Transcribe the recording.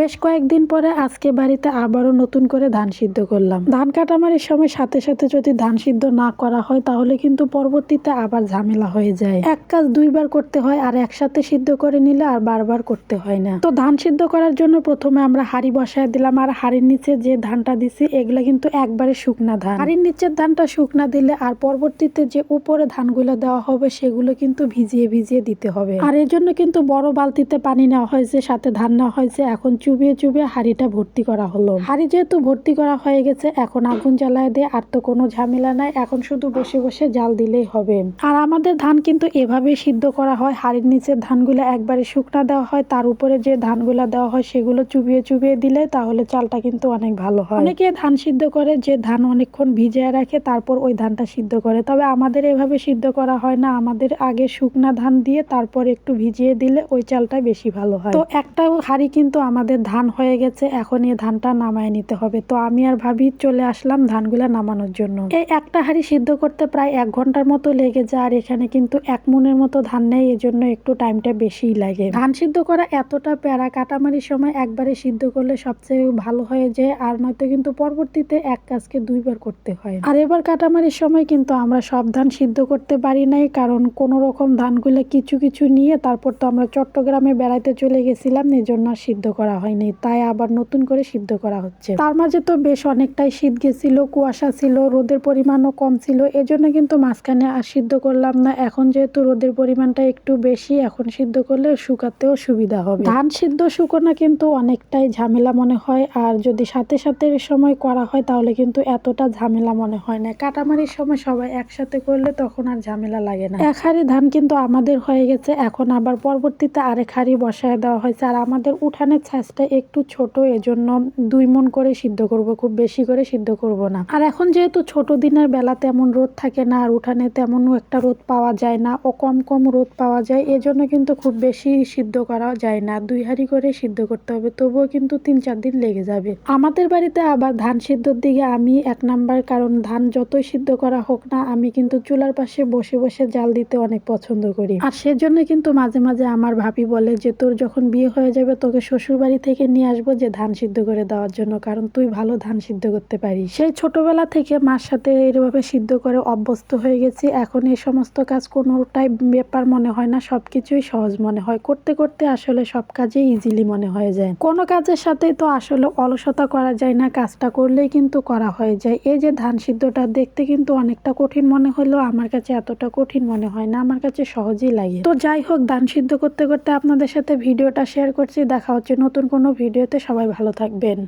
বেশ কয়েকদিন পরে আজকে বাড়িতে আবারও নতুন করে ধান সিদ্ধ করলাম। ধান কাটামারির সময় সাথে সাথে যদি ধান সিদ্ধ না করা হয়, তাহলে কিন্তু পরবর্তীতে আবার ঝামেলা হয়ে যায়। এক কাজ দুইবার করতে হয়, আর একসাথে সিদ্ধ করে নিলে আর বারবার করতে হয় না। তো ধান সিদ্ধ করার জন্য প্রথমে আমরা হাঁড়ি বসায় দিলাম, আর হাঁড়ির নিচে যে ধানটা দিছি, এগুলা কিন্তু একবারে শুকনা ধান। হাড়ির নিচের ধানটা শুকনা দিলে আর পরবর্তীতে যে উপরে ধানগুলো দেওয়া হবে, সেগুলো কিন্তু ভিজিয়ে ভিজিয়ে দিতে হবে। আর এর জন্য কিন্তু বড় বালতিতে পানি নেওয়া হয়েছে, সাথে ধান নেওয়া হয়েছে। এখন চুবিয়ে চুবিয়ে হাঁড়িটা ভর্তি করা হলো। হাঁড়ি যেহেতু ভর্তি করা হয়ে গেছে, এখন আগুন জ্বালায় দিয়ে আর তো কোনো ঝামেলা নাই, এখন শুধু বসে বসে জাল দিলেই হবে। আর আমাদের ধান কিন্তু এভাবে সিদ্ধ করা হয়, হাঁড়ির নিচের ধানগুলো একবারে শুকনা দেওয়া হয়, তার উপরে যে ধানগুলো দেওয়া হয় সেগুলো চুবিয়ে চুবিয়ে দিলে তাহলে চালটা কিন্তু অনেক ভালো হয়। অনেকে ধান সিদ্ধ করে, যে ধান অনেকক্ষণ ভিজিয়ে রাখে, তারপর ওই ধানটা সিদ্ধ করে। তবে আমাদের এভাবে সিদ্ধ করা হয় না, আমাদের আগে শুকনা ধান দিয়ে তারপর একটু ভিজিয়ে দিলে ওই চালটা বেশি ভালো হয়। তো একটা হাঁড়ি কিন্তু আমাদের ধান হয়ে গেছে, এখন এই ধানটা নামায় নিতে হবে। তো আমি আর ভাবি চলে আসলাম ধানগুলো নামানোর জন্য। এই একটা হাঁড়ি সিদ্ধ করতে প্রায় এক ঘণ্টার মতো লেগে যায় আর এখানে কিন্তু এক মনের মতো ধান নেই, এজন্য একটু টাইমটা বেশিই লাগে। ধান সিদ্ধ করা এতটা প্যারা কাটামারির সময় একবারে সিদ্ধ করলে সবচেয়ে ভালো হয়ে যায়, আর নয়তো কিন্তু পরবর্তীতে এক কাজকে দুইবার করতে হয়। আর এবার কাটামারির সময় কিন্তু আমরা সব ধান সিদ্ধ করতে পারি নাই, কারণ কোন রকম ধানগুলো কিছু কিছু নিয়ে তারপর তো আমরা চট্টগ্রামে বেড়াইতে চলে গেছিলাম, এজন্য সিদ্ধ করা হয়নি, তাই আবার নতুন করে সিদ্ধ করা হচ্ছে। তার মাঝে তো বেশ অনেকটাই শীত গেছিল, কুয়াশা ছিল, রোদের পরিমাণও কম ছিল, এজন্য কিন্তু মাঝখানে আর সিদ্ধ করলাম না। এখন যেহেতু রোদের পরিমাণটা একটু বেশি, এখন সিদ্ধ করলে শুকাতেও সুবিধা হবে। ধান সিদ্ধ শুকোনা কিন্তু অনেকটাই ঝামেলা মনে হয়, আর যদি সাথে সাথে সময় করা হয় তাহলে কিন্তু এতটা ঝামেলা মনে হয় না। কাটামারির সময় সবাই একসাথে করলে তখন আর ঝামেলা লাগে না। এক হাড়ি ধান কিন্তু আমাদের হয়ে গেছে, এখন আবার পরবর্তীতে আরেক হাড়ি বসায় দেওয়া হয়েছে, আর আমাদের উঠানের ছাঁচটা একটু ছোট, এজন্য দুই মন করে সিদ্ধ করব, খুব বেশি করে সিদ্ধ করব না। আর এখন যেহেতু ছোট দিনের বেলা তেমন রোদ থাকে না, আর উঠানে তেমন একটা রোদ পাওয়া যায় না, ও কম কম রোদ পাওয়া যায়, এজন্য কিন্তু খুব বেশি সিদ্ধ করা যায় না। দুই হাঁড়ি করে সিদ্ধ করতে হবে, তবুও কিন্তু তিন চার দিন লেগে যাবে। আমাদের বাড়িতে আবার ধান সিদ্ধর দিকে আমি এক নাম্বার, কারণ ধান যতই সিদ্ধ করা হোক না, আমি কিন্তু চুলার পাশে বসে বসে জাল দিতে অনেক পছন্দ করি। আর সেজন্য কিন্তু মাঝে মাঝে আমার ভাবি বলে যে, তোর যখন বিয়ে হয়ে যাবে, তোকে শ্বশুর বাড়ি থেকে নিয়ে আসব যে ধান সিদ্ধ করে দেওয়ার জন্য, কারণ তুই ভালো ধান সিদ্ধ করতে পারিস। সেই ছোটবেলা থেকে মার সাথে এভাবে সিদ্ধ করে অভ্যস্ত হয়ে গেছি। এখন এই সমস্ত কাজ কোনোটাই ব্যাপার মনে হয় না, সবকিছুই সহজ মনে হয়। করতে করতে আসলে সব কাজে ইজিলি মনে হয়ে যায়। কোনো কাজের সাথে তো আসলে অলসতা করা যায় না, কাজটা করলেই কিন্তু করা হয়ে যায়। এই যে ধান সিদ্ধটা দেখতে কিন্তু অনেকটা কঠিন মনে হলেও আমার কাছে এতটা কঠিন মনে হয় না, আমার কাছে সহজই লাগে। তো যাই হোক, ধান সিদ্ধ করতে করতে আপনাদের সাথে ভিডিওটা শেয়ার করছি। দেখা হচ্ছে নতুন কোনো ভিডিওতে সবাই ভালো থাকবেন।